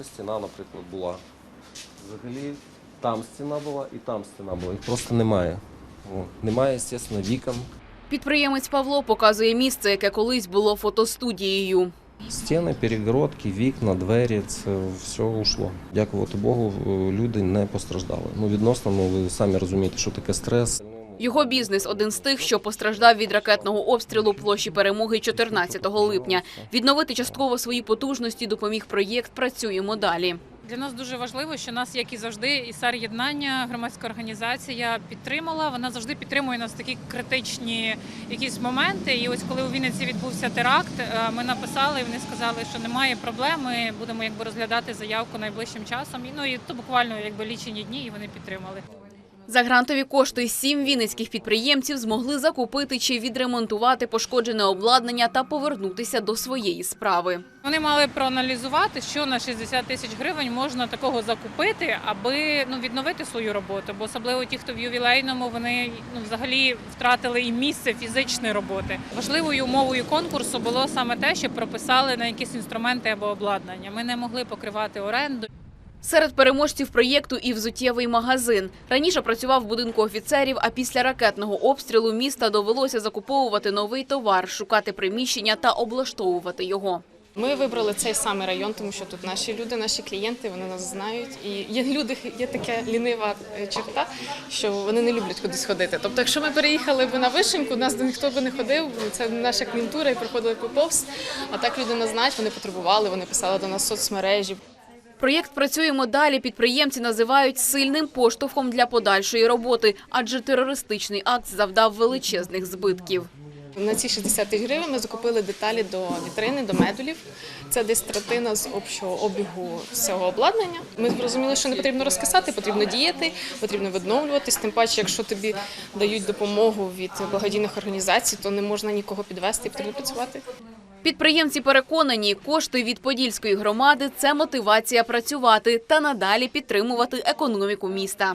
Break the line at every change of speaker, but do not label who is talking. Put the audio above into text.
Оце стіна, наприклад, була. Взагалі там стіна була і там стіна була. Їх просто немає. О, немає, звісно, вікон.
Підприємець Павло показує місце, яке колись було фотостудією.
Стіни, перегородки, вікна, двері це все ушло. Дякувати Богу, е, люди не постраждали. Ну, відносно, ну ви самі розумієте, що таке стрес.
Його бізнес один з тих, що постраждав від ракетного обстрілу площі перемоги 14 липня. Відновити частково свої потужності допоміг проєкт Працюємо далі.
Для нас дуже важливо, що нас, як і завжди, ІСАР єднання, громадська організація підтримала. Вона завжди підтримує нас в такі критичні якісь моменти. І ось коли у Вінниці відбувся теракт, е, ми написали, і вони сказали, що немає проблем. Ми будемо якби розглядати заявку найближчим часом. І ну і то буквально якби лічені дні, і вони підтримали.
За грантові кошти сім вінницьких підприємців змогли закупити чи відремонтувати пошкоджене обладнання та повернутися до своєї справи.
Вони мали проаналізувати, що на 60 тисяч гривень можна такого закупити, аби ну відновити свою роботу. Бо особливо ті, хто в ювілейному, вони ну взагалі втратили і місце фізичної роботи. Важливою умовою конкурсу було саме те, що прописали на якісь інструменти або обладнання. Ми не могли покривати оренду.
Серед переможців проєкту і взуттєвий магазин. Раніше працював в будинку офіцерів, а після ракетного обстрілу міста довелося закуповувати новий товар, шукати приміщення та облаштовувати його.
Ми вибрали цей самий район, тому що тут наші люди, наші клієнти, вони нас знають. І є люди, є така лінива е, черта, що вони не люблять кудись ходити. Тобто, якщо ми переїхали б на вишеньку, нас ніхто би не ходив. Це наша клієнтура і проходили повз. А так люди нас знають, вони потребували, вони писали до нас соцмережі.
Проєкт «Працюємо далі» підприємці називають сильним поштовхом для подальшої роботи, адже терористичний акт завдав величезних збитків.
На ці 60 тисяч гривень ми закупили деталі до вітрини, до медулів. Це десь третина з общого обігу всього обладнання. Ми зрозуміли, що не потрібно розкисати, потрібно діяти, потрібно відновлюватись. Тим паче, якщо тобі дають допомогу від благодійних організацій, то не можна нікого підвести і потрібно працювати.
Підприємці переконані, кошти від Подільської громади – це мотивація працювати та надалі підтримувати економіку міста.